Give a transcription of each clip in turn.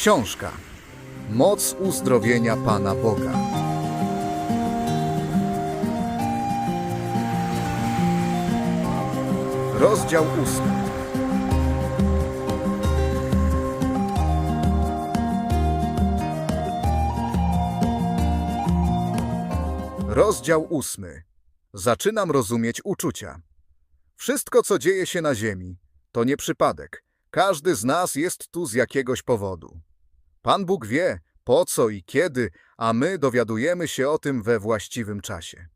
Książka Moc uzdrowienia Pana Boga. Rozdział ósmy. Rozdział ósmy. Zaczynam rozumieć uczucia. Wszystko, co dzieje się na ziemi, to nie przypadek. Każdy z nas jest tu z jakiegoś powodu. Pan Bóg wie, po co i kiedy, a my dowiadujemy się o tym we właściwym czasie.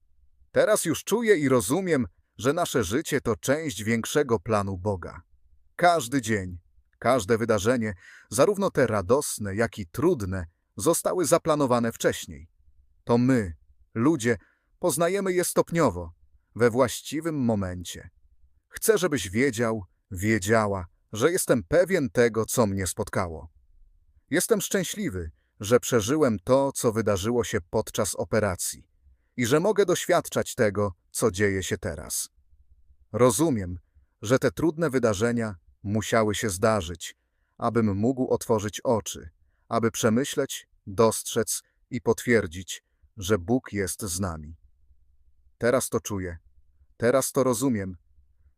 Teraz już czuję i rozumiem, że nasze życie to część większego planu Boga. Każdy dzień, każde wydarzenie, zarówno te radosne, jak i trudne, zostały zaplanowane wcześniej. To my, ludzie, poznajemy je stopniowo, we właściwym momencie. Chcę, żebyś wiedział, wiedziała, że jestem pewien tego, co mnie spotkało. Jestem szczęśliwy, że przeżyłem to, co wydarzyło się podczas operacji i że mogę doświadczać tego, co dzieje się teraz. Rozumiem, że te trudne wydarzenia musiały się zdarzyć, abym mógł otworzyć oczy, aby przemyśleć, dostrzec i potwierdzić, że Bóg jest z nami. Teraz to czuję, teraz to rozumiem.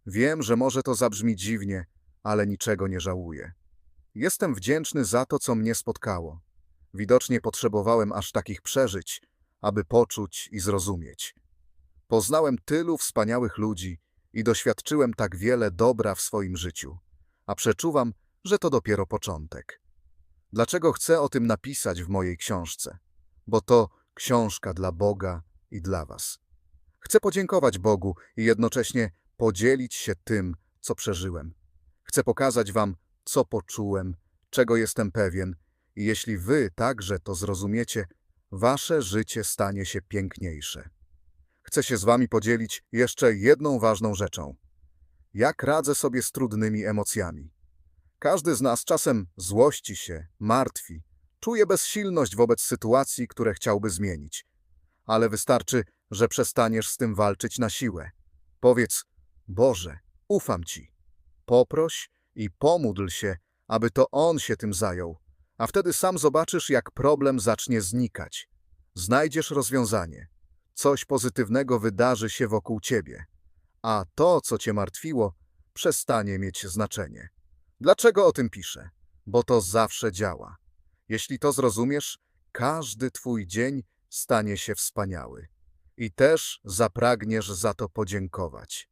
Wiem, że może to zabrzmi dziwnie, ale niczego nie żałuję. Jestem wdzięczny za to, co mnie spotkało. Widocznie potrzebowałem aż takich przeżyć, aby poczuć i zrozumieć. Poznałem tylu wspaniałych ludzi i doświadczyłem tak wiele dobra w swoim życiu, a przeczuwam, że to dopiero początek. Dlaczego chcę o tym napisać w mojej książce? Bo to książka dla Boga i dla Was. Chcę podziękować Bogu i jednocześnie podzielić się tym, co przeżyłem. Chcę pokazać Wam, co poczułem, czego jestem pewien i jeśli Wy także to zrozumiecie, Wasze życie stanie się piękniejsze. Chcę się z Wami podzielić jeszcze jedną ważną rzeczą. Jak radzę sobie z trudnymi emocjami? Każdy z nas czasem złości się, martwi, czuje bezsilność wobec sytuacji, które chciałby zmienić. Ale wystarczy, że przestaniesz z tym walczyć na siłę. Powiedz, Boże, ufam Ci. Poproś i pomódl się, aby to On się tym zajął, a wtedy sam zobaczysz, jak problem zacznie znikać. Znajdziesz rozwiązanie. Coś pozytywnego wydarzy się wokół Ciebie, a to, co Cię martwiło, przestanie mieć znaczenie. Dlaczego o tym piszę? Bo to zawsze działa. Jeśli to zrozumiesz, każdy Twój dzień stanie się wspaniały. I też zapragniesz za to podziękować.